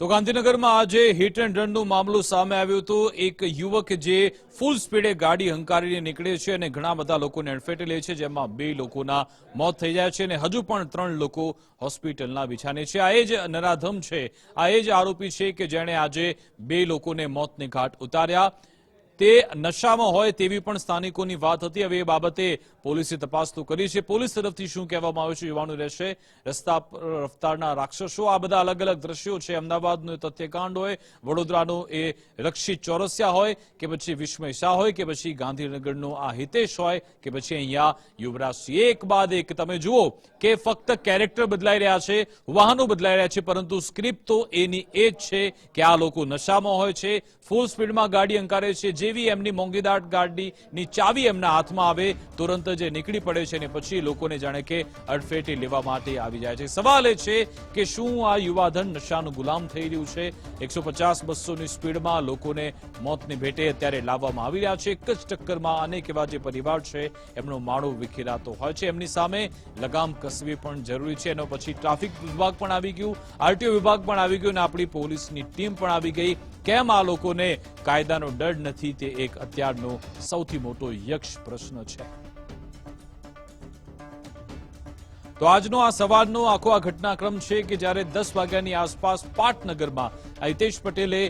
તો ગાંધીનગરમાં આજે હિટ એન્ડ રનનું મામલો સામે આવ્યો હતો. એક યુવક જે ફૂલ સ્પીડે ગાડી હંકારીને નીકળે છે અને ઘણા બધા લોકોને અડફેટે લે છે, જેમાં બે લોકોના મોત થઈ જાય છે અને હજુ પણ ત્રણ લોકો હોસ્પિટલના બિછાને છે. આ એ જ નરાધમ છે. આ એ જ આરોપી છે કે જેણે આજે બે લોકોને મોતને ઘાટ ઉતાર્યા. તે નશામાં હોય તેવી પણ સ્થાનિકોની વાત હતી. હવે એ બાબતે પોલીસે તપાસ તો કરી છે. પોલીસ તરફથી શું કહેવામાં આવ્યું છે યુવાનું રહેશે. રસ્તા રફતારના રાક્ષસો, આ બધા અલગ અલગ દ્રશ્યો છે. અમદાવાદનું તથ્યકાંડ હોય, વડોદરાનું એ રક્ષિત ચોરસિયા હોય, કે પછી વિસ્મય શાહ હોય, કે પછી ગાંધીનગરનું આ હિતેશ હોય, કે પછી અહીંયા યુવરાજસિંહ એક બાદ એક તમે જુઓ કે ફક્ત કેરેક્ટર બદલાઈ રહ્યા છે, વાહનો બદલાઈ રહ્યા છે, પરંતુ સ્ક્રિપ્ટ તો એની એ જ છે કે આ લોકો નશામાં હોય છે, ફૂલ સ્પીડમાં ગાડી અંકારે છે. જેવી એમની મોંઘીદાટ ગાડીની ચાવી એમના હાથમાં આવે, તુરંત જ નીકળી પડે છે અને પછી લોકોને જાણે કે અડફેટી લેવા માટે આવી જાય છે. સવાલ એ છે કે શું આ યુવાધન નશાનું ગુલામ થઈ રહ્યું છે? એકસો પચાસ બસોની સ્પીડમાં લોકોને મોતની ભેટે અત્યારે લાવવામાં આવી રહ્યા છે. એક જ ટક્કરમાં અનેક એવા જે પરિવાર છે, એમનો માળો વિખેરાતો હોય છે. એમની સામે લગામ કસવી પણ જરૂરી છે. એનો પછી ટ્રાફિક વિભાગ પણ આવી ગયું. આરટીઓ વિભાગ પણ આવી ગયું અને આપણી પોલીસની ટીમ પણ આવી ગઈ. કેમ આ લોકોને કાયદાનો ડર નથી તે એક અત્યારનો સૌથી મોટો યક્ષ પ્રશ્ન છે. તો આજનો આ સવારનો આખો આ ઘટનાક્રમ છે કે જ્યારે દસ વાગ્યાની આસપાસ પાટનગરમાં આ હિતેશ પટેલે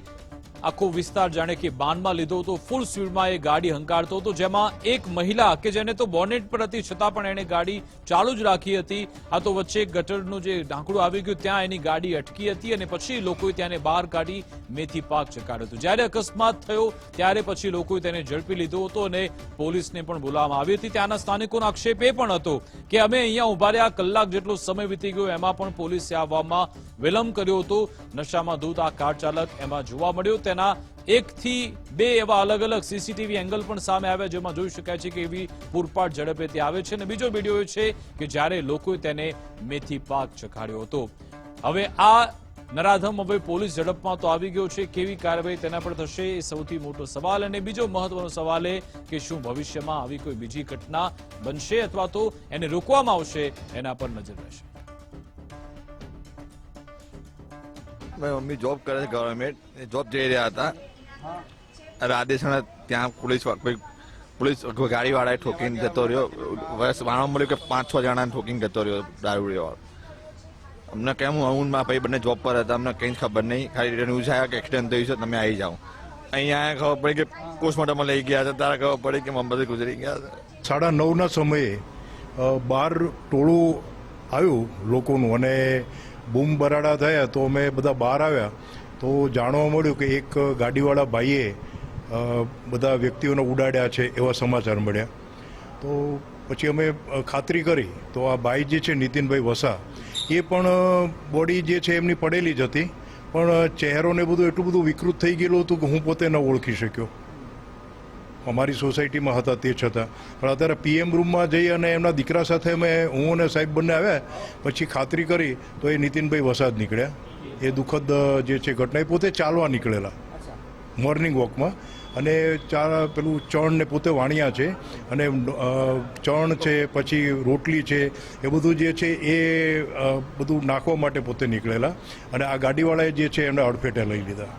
આખો વિસ્તાર જાણે કે બાનમાં લીધો હતો. ફૂલ સ્પીડમાં એ ગાડી હંકારતો હતો. જેમાં એક મહિલા કે જેને તો બોનેટ પર હતી, છતાં પણ એણે ગાડી ચાલુ જ રાખી હતી. આ તો વચ્ચે ગટરનું જે ઢાંકડું આવી ગયું, ત્યાં એની ગાડી અટકી હતી અને પછી લોકોએ તેને બહાર કાઢી મેથી પાક ચકાડ્યો હતો. જ્યારે અકસ્માત થયો, ત્યારે પછી લોકોએ તેને ઝડપી લીધો હતો અને પોલીસને પણ બોલાવવામાં આવી હતી. ત્યાંના સ્થાનિકોનો આક્ષેપ એ પણ હતો કે અમે અહીંયા ઊભા રહ્યા, કલાક જેટલો સમય વીતી ગયો, એમાં પણ પોલીસે આવવામાં વિલંબ કર્યો હતો. નશામાં ધૂત આ કાર ચાલક એમાં જોવા મળ્યો. તેના એકથી બે એવા અલગ અલગ સીસીટીવી એંગલ પણ સામે આવ્યા જેમાં જોઈ શકાય છે કે એવી પૂરપાટ ઝડપે તે આવે છે. અને બીજો વીડિયો છે કે જ્યારે લોકોએ તેને મેથી પાક ચખાડ્યો હતો. હવે આ નરાધમ હવે પોલીસ ઝડપમાં તો આવી ગયો છે. કેવી કાર્યવાહી તેના પર થશે એ સૌથી મોટો સવાલ. અને બીજો મહત્વનો સવાલ એ કે શું ભવિષ્યમાં આવી કોઈ બીજી ઘટના બનશે અથવા તો એને રોકવામાં આવશે, એના પર નજર રહેશે. મારી મમ્મી જોબ કરે છે ગવર્મેન્ટ જોબ જઈ રહ્યા હતા. રાધેસણા ત્યાં પોલીસ કોઈ પોલીસ ગાડી વાળાએ ઠોકીને જતો રહ્યો. વર્ષ વાણવા મળ્યું કે પાંચ છ જણાને ઠોકીને જતો રહ્યો દારૂડિયો વાળો અમને કેમ હું મારા ભાઈ બંને જોબ પર હતા. અમને કંઈ જ ખબર નહીં. ખાલી ન્યૂઝ આવ્યા કે એક્સિડન્ટ થયું છે, તમે આવી જાઓ. અહીંયા ખબર પડી કે પોસ્ટમોર્ટમમાં લઈ ગયા હતા. તારા ખબર પડી કે મમ્મી ગુજરી ગયા હતા. સાડા નવના સમયે બાર ટોળું આવ્યું લોકોનું અને બૂમ થયા તો અમે બધા બહાર આવ્યા. તો જાણવા મળ્યું કે એક ગાડીવાળા ભાઈએ બધા વ્યક્તિઓને ઉડાડ્યા છે એવા સમાચાર મળ્યા. તો પછી અમે ખાતરી કરી. તો આ ભાઈ જે છે નીતિનભાઈ વસા, એ પણ બોડી જે છે એમની પડેલી જ હતી. પણ ચહેરોને બધું એટલું બધું વિકૃત થઈ ગયેલું હતું કે હું પોતે ન ઓળખી શક્યો. અમારી સોસાયટીમાં હતા તે છતાં. પણ અત્યારે પીએમ રૂમમાં જઈ અને એમના દીકરા સાથે અમે હું અને સાહેબ બંને આવ્યા પછી ખાતરી કરી તો એ નીતિનભાઈ વસાદ નીકળ્યા. એ દુઃખદ જે છે ઘટના એ પોતે ચાલવા નીકળેલા. મોર્નિંગ વોકમાં. અને ચાર પેલું ચણ ને પોતે વાણિયા છે. અને ચણ છે પછી રોટલી છે એ બધું જે છે એ બધું નાખવા માટે પોતે નીકળેલા. અને આ ગાડીવાળાએ જે છે એમને અડફેટે લઈ લીધા.